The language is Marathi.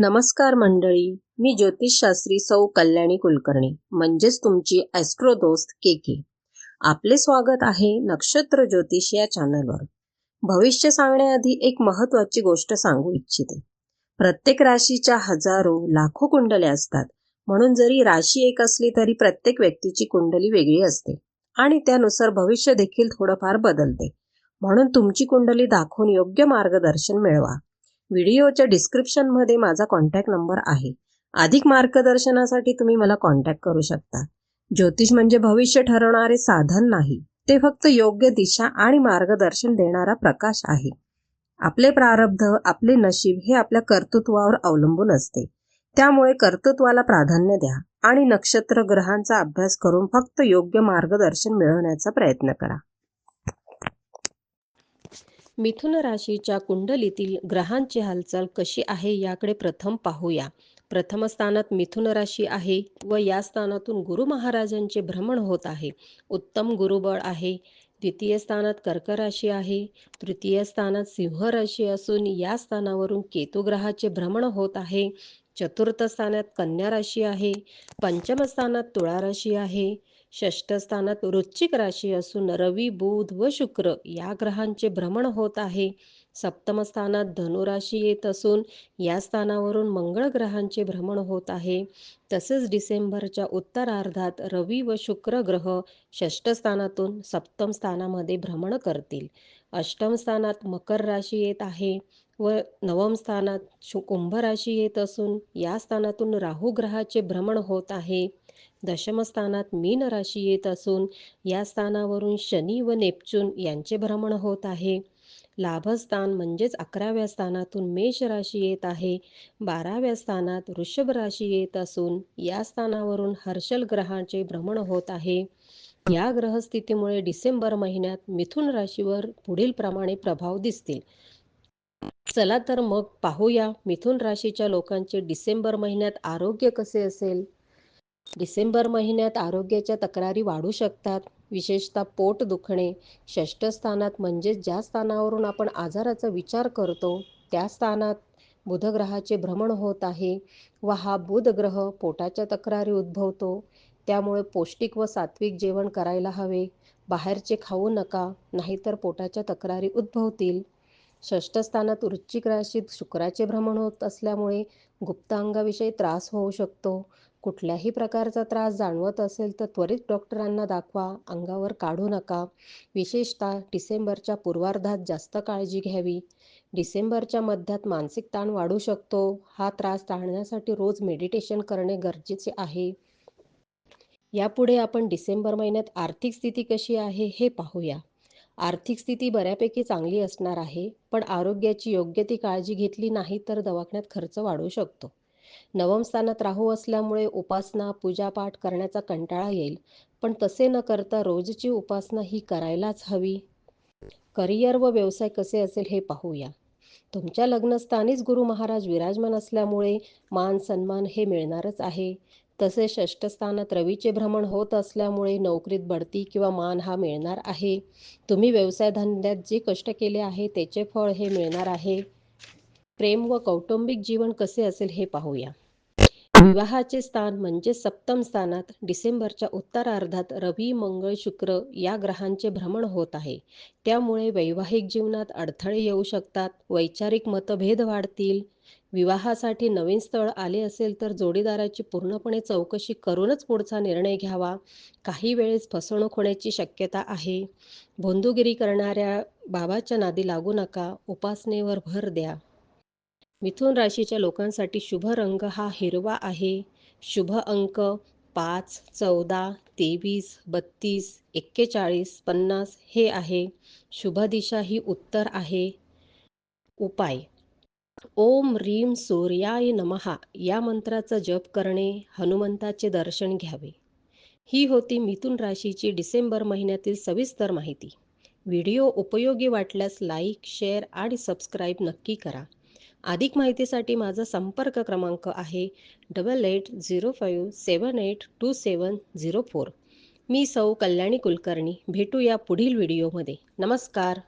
नमस्कार मंडळी मी ज्योतिषशास्त्री सौ कल्याणी कुलकर्णी म्हणजेच तुमची ॲस्ट्रो दोस्त के के आपले स्वागत आहे नक्षत्र ज्योतिष या चॅनलवर भविष्य सांगण्याआधी एक महत्त्वाची गोष्ट सांगू इच्छिते. प्रत्येक राशीच्या हजारो लाखो कुंडल्या असतात. म्हणून जरी राशी एक असली तरी प्रत्येक व्यक्तीची कुंडली वेगळी असते. आणि त्यानुसार भविष्य देखील थोडंफार बदलते. म्हणून तुमची कुंडली दाखवून योग्य मार्गदर्शन मिळवा. व्हिडिओच्या डिस्क्रिप्शनमध्ये माझा कॉन्टॅक्ट नंबर आहे. अधिक मार्गदर्शनासाठी तुम्ही मला कॉन्टॅक्ट करू शकता. ज्योतिष म्हणजे भविष्य ठरवणारे साधन नाही ते फक्त योग्य दिशा आणि मार्गदर्शन देणारा प्रकाश आहे. आपले प्रारब्ध आपले नशीब हे आपल्या कर्तृत्वावर अवलंबून असते. त्यामुळे कर्तृत्वाला प्राधान्य द्या आणि नक्षत्र ग्रहांचा अभ्यास करून फक्त योग्य मार्गदर्शन मिळवण्याचा प्रयत्न करा. मिथुन राशीच्या कुंडलीतील ग्रहांची हालचाल कशी आहे याकडे प्रथम पाहूया. प्रथम स्थानात मिथुन राशी आहे व या स्थानातून गुरु महाराजांचे भ्रमण होत आहे. उत्तम गुरुबळ आहे. द्वितीय स्थानात कर्क राशी आहे. तृतीय स्थानात सिंह राशी असून या स्थानावरून केतू ग्रहाचे भ्रमण होत आहे. चतुर्थ स्थानात कन्या राशी आहे. पंचम स्थानात तुळा राशी आहे. षष्ठस्थानात वृश्चिक राशी असून रवी बुध व शुक्र या ग्रहांचे भ्रमण होत आहे. सप्तम स्थानात धनुराशी येत असून या स्थानावरून मंगळ ग्रहांचे भ्रमण होत आहे. तसेच डिसेंबरच्या उत्तरार्धात रवी व शुक्र ग्रह षष्ठ स्थानातून सप्तम स्थानामध्ये भ्रमण करतील. अष्टम स्थानात मकर राशी येत आहे व नवम स्थानात कुंभ राशी येत असून या स्थानातून राहू ग्रहाचे भ्रमण होत आहे. दशमस्थानात मीन राशी येत असून या स्थानावरून शनी व नेपच्यून यांचे भ्रमण होत आहे. लाभस्थान म्हणजेच अकराव्या स्थानातून मेष राशी येत आहे. बाराव्या स्थानात वृषभ राशी येत असून या स्थानावरून हर्षल ग्रहाचे भ्रमण होत आहे. या ग्रहस्थितीमुळे डिसेंबर महिन्यात मिथुन राशीवर पुढील प्रमाणे प्रभाव दिसतील. चला तर मग पाहूया मिथुन राशीच्या लोकांचे डिसेंबर महिन्यात आरोग्य कसे असेल? डिसेंबर महिन्यात आरोग्याच्या तक्रारी वाढू शकतात. विशेषतः पोट दुखणे षष्ठस्थानात म्हणजेच ज्या स्थानावरून आपण आजाराचा विचार करतो त्या स्थानात बुधग्रहाचे भ्रमण होत आहे व हा बुध ग्रह पोटाच्या तक्रारी उद्भवतो. त्यामुळे पौष्टिक व सात्विक जेवण करायला हवे. बाहेरचे खाऊ नका नाहीतर पोटाच्या तक्रारी उद्भवतील. षष्ठस्थानात वृश्चिक राशीत शुक्राचे भ्रमण होत असल्यामुळे गुप्तांगाविषयी त्रास होऊ शकतो. कुठल्याही प्रकारचा त्रास जाणवत असेल तर त्वरित डॉक्टरांना दाखवा. अंगावर काढू नका. विशेषतः डिसेंबरच्या पूर्वार्धात जास्त काळजी घ्यावी. डिसेंबरच्या मध्यात मानसिक ताण वाढू शकतो. हा त्रास टाळण्यासाठी रोज मेडिटेशन करणे गरजेचे आहे. यापुढे आपण डिसेंबर महिन्यात आर्थिक स्थिती कशी आहे हे पाहूया. आर्थिक स्थिती बऱ्यापैकी चांगली असणार आहे पण आरोग्याची योग्य ती काळजी घेतली नाही तर दवाखान्यात खर्च वाढू शकतो. नवम स्थानात राहू असल्यामुळे उपासना पूजापाठ करण्याचा कंटाळा येईल पण तसे न करता रोजची उपासना ही करायलाच हवी. करिअर व व्यवसाय कसे असेल हे पाहूया. तुमच्या लग्नस्थानीच गुरु महाराज विराजमान असल्यामुळे मान सन्मान हे मिळणारच आहे. तसे षष्ठ स्थानात रवीचे भ्रमण होत असल्यामुळे नोकरीत बढती किंवा मान हा मिळणार आहे. तुम्ही व्यवसाय धंद्यात जे कष्ट केले आहे त्याचे फळ हे मिळणार आहे. प्रेम व कौटुंबिक जीवन कसे असेल हे पाहूया. विवाहाचे स्थान म्हणजे सप्तम स्थानात डिसेंबरच्या उत्तरार्धात रवी मंगळ शुक्र या ग्रहांचे भ्रमण होत आहे. त्यामुळे वैवाहिक जीवनात अडथळे येऊ शकतात वैचारिक मतभेद वाढतील विवाहासाठी नवीन स्थळ आले असेल तर जोडीदाराची पूर्णपणे चौकशी करूनच पुढचा निर्णय घ्यावा. काही वेळेस फसवणूक होण्याची शक्यता आहे. भोंदूगिरी करणाऱ्या बाबाच्या नादी लागू नका. उपासनेवर भर द्या. मिथुन राशीच्या लोकांसाठी शुभ रंग हा हिरवा आहे. शुभ अंक पाच चौदा तेवीस बत्तीस एक्केचाळीस पन्नास हे आहे. शुभ दिशा ही उत्तर आहे. उपाय. ओम रीम सूर्याय नमहा या मंत्राचा जप करणे हनुमंताचे दर्शन घ्यावे. ही होती मिथुन राशीची डिसेंबर महिन्यातील सविस्तर माहिती. व्हिडिओ उपयोगी वाटल्यास लाईक शेअर आणि सबस्क्राईब नक्की करा. अधिक माहितीसाठी माझा संपर्क क्रमांक आहे double eight zero five seven eight two seven zero four. मी सौ कल्याणी कुलकर्णी. भेटूया पुढील व्हिडिओमध्ये. नमस्कार.